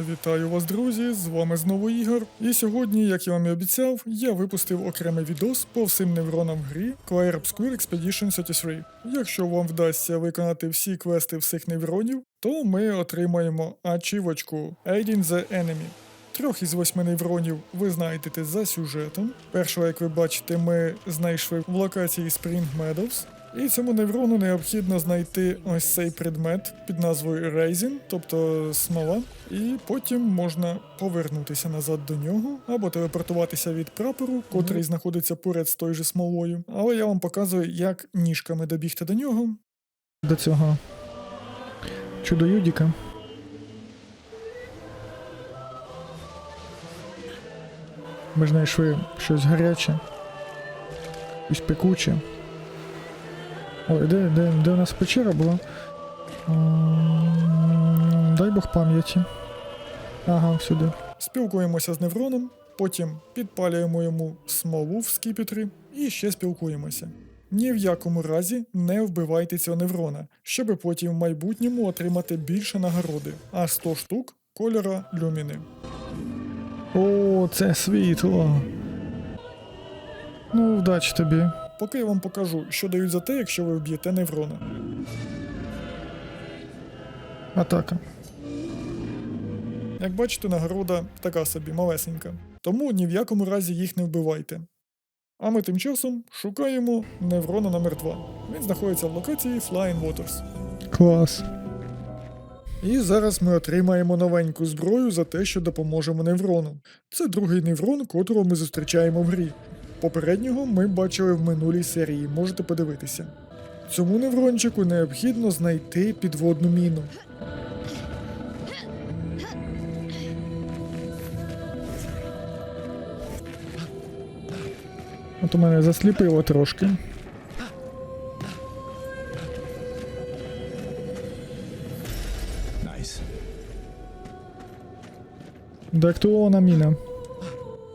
Вітаю вас, друзі! З вами знову Ігор. І сьогодні, як я вам і обіцяв, я випустив окремий відос по всім невронам в грі Clair Obscure Expedition 33. Якщо вам вдасться виконати всі квести всіх невронів, то ми отримаємо ачівочку Aiding the Enemy. Трьох із восьми невронів ви знайдете за сюжетом. Першого, як ви бачите, ми знайшли в локації Spring Meadows. І цьому неврону необхідно знайти ось цей предмет під назвою Raisin, тобто смола, і потім можна повернутися назад до нього або телепортуватися від прапору, котрий знаходиться поряд з тою же смолою. Але я вам показую, як ніжками добігти до нього. До цього чудо Юдіка. Ми знайшли щось гаряче, щось пекуче. Ой, де, де, де у нас печера була? Дай Бог пам'яті. Ага, сюди. Спілкуємося з невроном, потім підпалюємо йому смолу в скіпетрі і ще спілкуємося. Ні в якому разі не вбивайте цього неврона, щоб потім в майбутньому отримати більше нагороди, а 100 штук кольора люміни. О, це світло. Ну, вдачі тобі. Поки я вам покажу, що дають за те, якщо ви вб'єте неврона. Атака. Як бачите, нагорода така собі малесенька. Тому ні в якому разі їх не вбивайте. А ми тим часом шукаємо неврона номер 2 Він знаходиться в локації Flying Waters. Клас. І зараз ми отримаємо новеньку зброю за те, що допоможемо неврону. Це другий неврон, котрого ми зустрічаємо в грі. Попереднього ми бачили в минулій серії, можете подивитися. Цьому неврончику необхідно знайти підводну міну. От у мене засліпило трошки. Nice. Деактивована міна.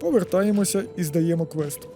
Повертаємося і здаємо квест.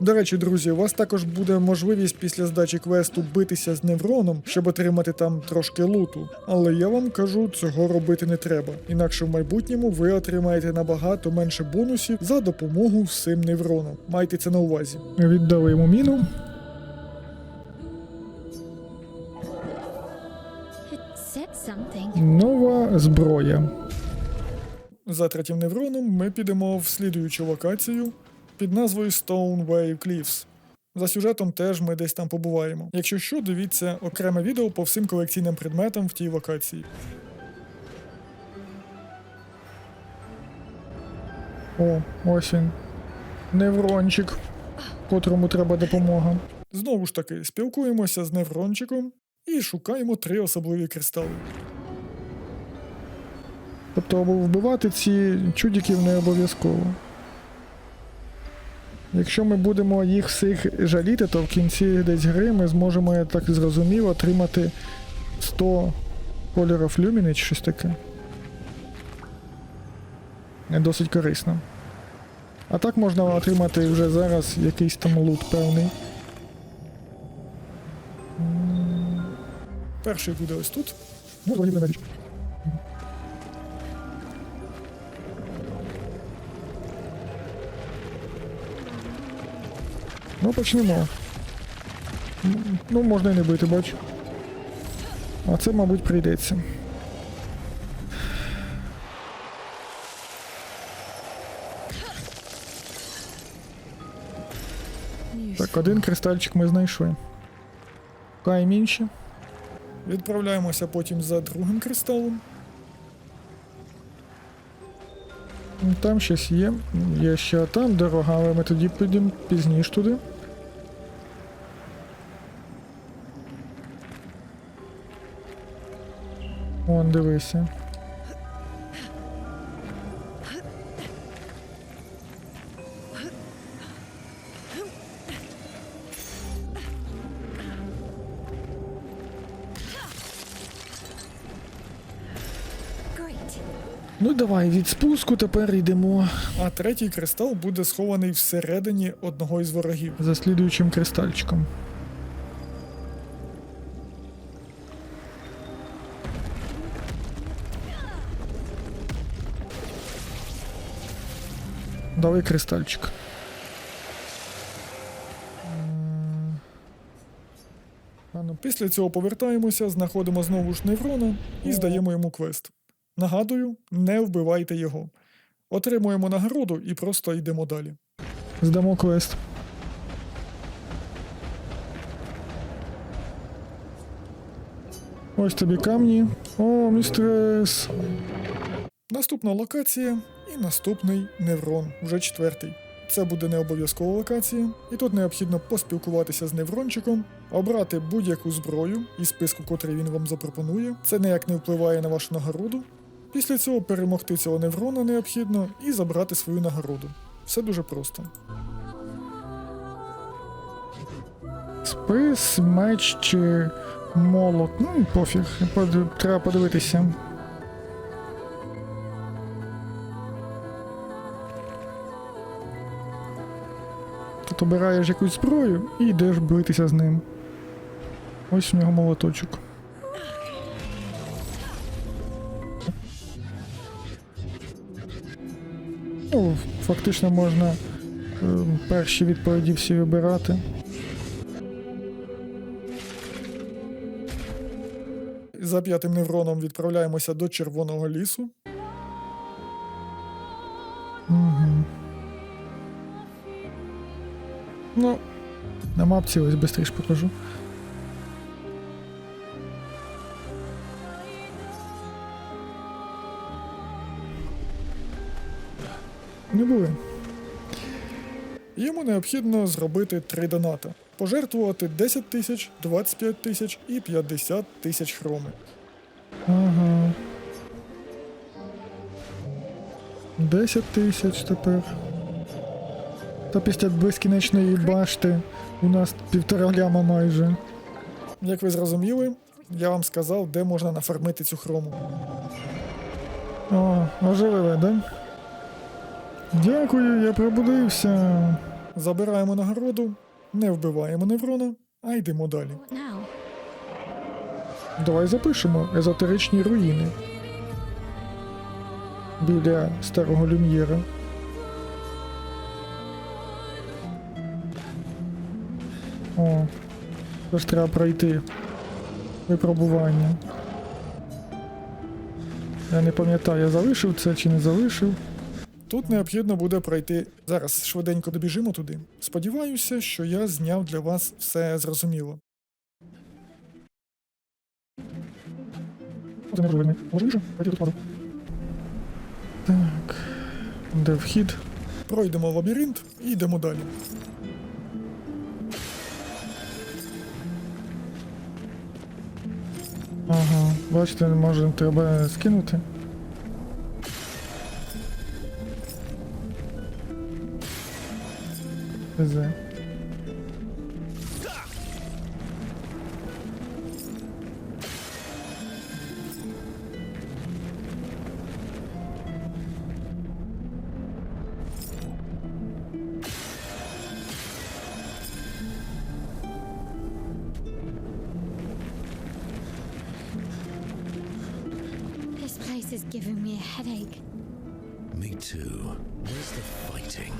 До речі, друзі, у вас також буде можливість після здачі квесту битися з невроном, щоб отримати там трошки луту. Але я вам кажу, цього робити не треба. Інакше в майбутньому ви отримаєте набагато менше бонусів за допомогу всім невронам. Майте це на увазі. Віддали йому міну. Нова зброя. За третім невроном ми підемо в слідуючу локацію під назвою Stone Wave Cliffs. За сюжетом теж ми десь там побуваємо. Якщо що, дивіться окреме відео по всім колекційним предметам в тій локації. О, ось він. Неврончик, котрому треба допомога. Знову ж таки, спілкуємося з неврончиком і шукаємо три особливі кристали. Тобто вбивати ці чудиків не обов'язково. Якщо ми будемо їх всіх жаліти, то в кінці десь гри ми зможемо, я так зрозумів, отримати 100 кольорів люміни чи щось таке. Не досить корисно. А так можна отримати вже зараз якийсь там лут певний. Перший буде ось тут. Ну, Ну, почнемо. Ну, можна і не бити, бачу. А це, мабуть, прийдеться. Так, один кристальчик ми знайшли. Шукаємо інші. Відправляємося потім за другим кристалом. Там щось є. Є ще там дорога, але ми тоді підемо пізніше туди. Дивися. Ну давай від спуску тепер йдемо. А третій кристал буде схований всередині одного із ворогів. За слідуючим кристальчиком. Давай кристальчик. Після цього повертаємося, знаходимо знову ж неврона і здаємо йому квест. Нагадую, не вбивайте його. Отримуємо нагороду і просто йдемо далі. Здамо квест. Ось тобі камні. О, містрес. Наступна локація і наступний неврон, вже четвертий. Це буде не обов'язкова локація, і тут необхідно поспілкуватися з неврончиком, обрати будь-яку зброю із списку, котрий він вам запропонує. Це ніяк не впливає на вашу нагороду. Після цього перемогти цього неврона необхідно і забрати свою нагороду. Все дуже просто. Спис, меч чи молот. Ну, пофіг, треба подивитися. Тут обираєш якусь зброю і йдеш битися з ним. Ось у нього молоточок. Ну, фактично можна е, перші відповіді всі вибирати. За п'ятим невроном відправляємося до червоного лісу. Ну, на мапці ось швидше покажу. Не були. Йому необхідно зробити три доната. Пожертвувати 10 тисяч, 25 тисяч і 50 тисяч хроми. Ага. 10 тисяч тепер. Та після безкінечної башти у нас півтора ляма майже. Як ви зрозуміли, я вам сказав, де можна нафармити цю хрому. О, оживили, да? Дякую, я пробудився. Забираємо нагороду, не вбиваємо неврона, а йдемо далі. Давай запишемо езотеричні руїни. Біля старого люм'єра. О, тож треба пройти випробування. Я не пам'ятаю, я залишив це чи не залишив. Тут необхідно буде пройти. Зараз швиденько добіжимо туди. Сподіваюся, що я зняв для вас все зрозуміло. Це неможливо. Можливіше? Пойти тут. Так. Де вхід? Пройдемо лабіринт і йдемо далі. Ага, бачите, може треба скинути. ТЗ. Is giving me a headache. Me too. Where's the fighting?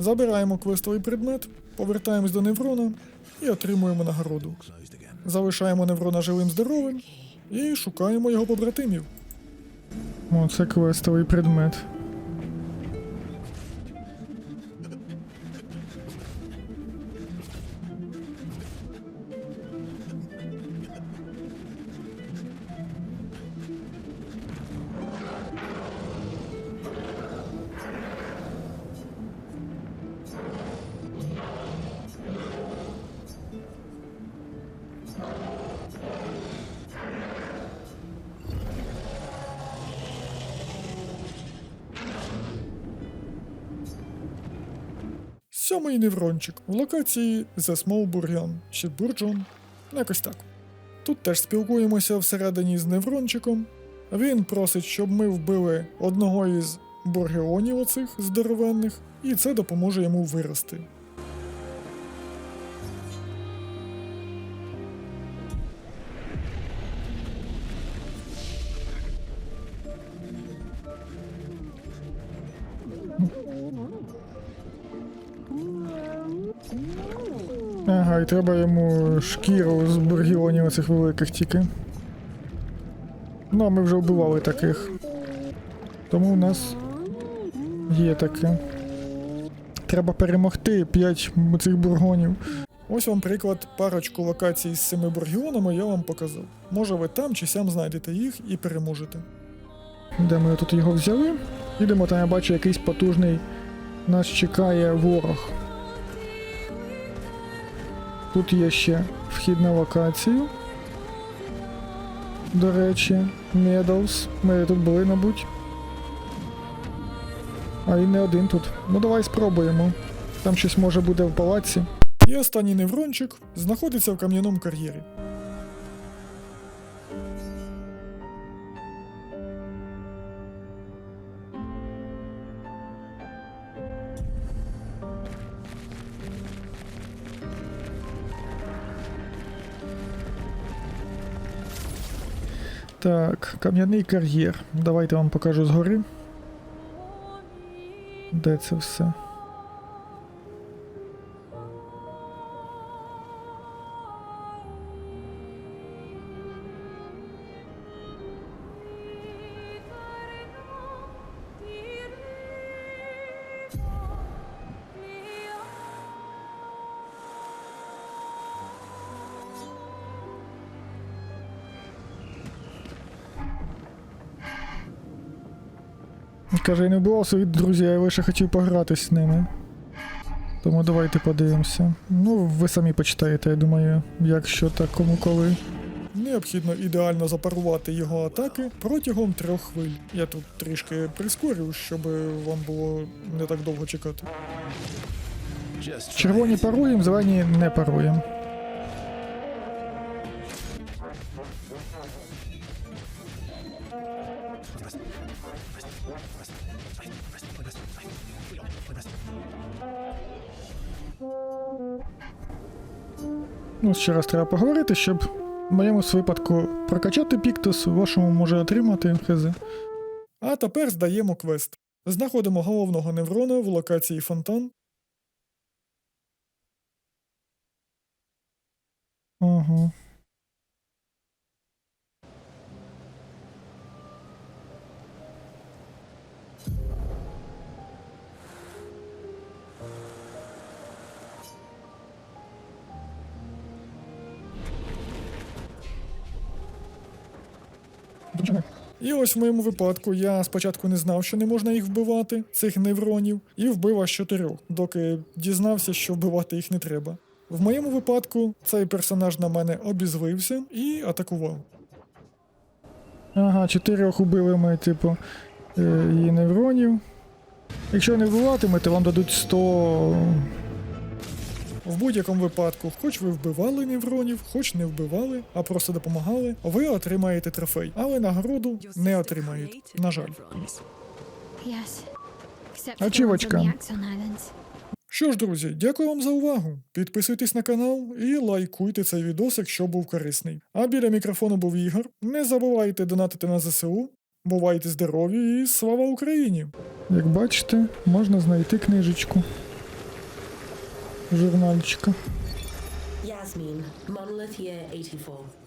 Забираємо квестовий предмет, повертаємось до неврона і отримуємо нагороду. Залишаємо неврона живим здоровим і шукаємо його побратимів. О, це квестовий предмет. Сьомий неврончик в локації The Small Burjan чи Бурджон. Якось так. Тут теж спілкуємося всередині з неврончиком. Він просить, щоб ми вбили одного із бургеонів оцих здоровенних, і це допоможе йому вирости. Ага, і треба йому шкіру з бургіонів оцих великих тільки. Ну, а ми вже вбивали таких. Тому у нас є таке. Треба перемогти 5 цих бургонів. Ось вам приклад парочку локацій з цими бургіонами я вам показав. Може ви там чи сям знайдете їх і переможете. Де ми тут його взяли? Ідемо, там я бачу якийсь потужний. Нас чекає ворог. Тут є ще вхід на локацію. До речі, Медалс. Ми тут були, мабуть. А і не один тут. Ну давай спробуємо. Там щось може буде в палаці. І останній неврончик знаходиться в кам'яному кар'єрі. Так, кам'яний кар'єр. Давайте вам покажу згори. Де це все? Каже, не було своїх друзів, я лише хотів погратись з ними. Тому давайте подивимося. Ну, ви самі почитаєте, я думаю, якщо так кому коли. Необхідно ідеально запарувати його атаки протягом трьох хвиль. Я тут трішки прискорю, щоб вам було не так довго чекати. Червоні паруємо, зелені не паруємо. Ну, ще раз треба поговорити, щоб в моєму випадку прокачати Піктус, в вашому може отримати хз. А тепер здаємо квест. Знаходимо головного неврона в локації фонтан. Ага. І ось в моєму випадку я спочатку не знав, що не можна їх вбивати, цих невронів, і вбив аж чотирьох, доки дізнався, що вбивати їх не треба. В моєму випадку цей персонаж на мене обізлився і атакував. Ага, чотирьох убили ми, типу, е, її невронів. Якщо не вбиватимете, вам дадуть 100. В будь-якому випадку, хоч ви вбивали невронів, хоч не вбивали, а просто допомагали, ви отримаєте трофей, але нагороду не отримаєте. На жаль. Islands. Що ж, друзі, дякую вам за увагу. Підписуйтесь на канал і лайкуйте цей відос, якщо був корисний. А біля мікрофону був Ігор. Не забувайте донатити на ЗСУ. Бувайте здорові і слава Україні! Як бачите, можна знайти книжечку. Журнальчика. Monolith Year 84.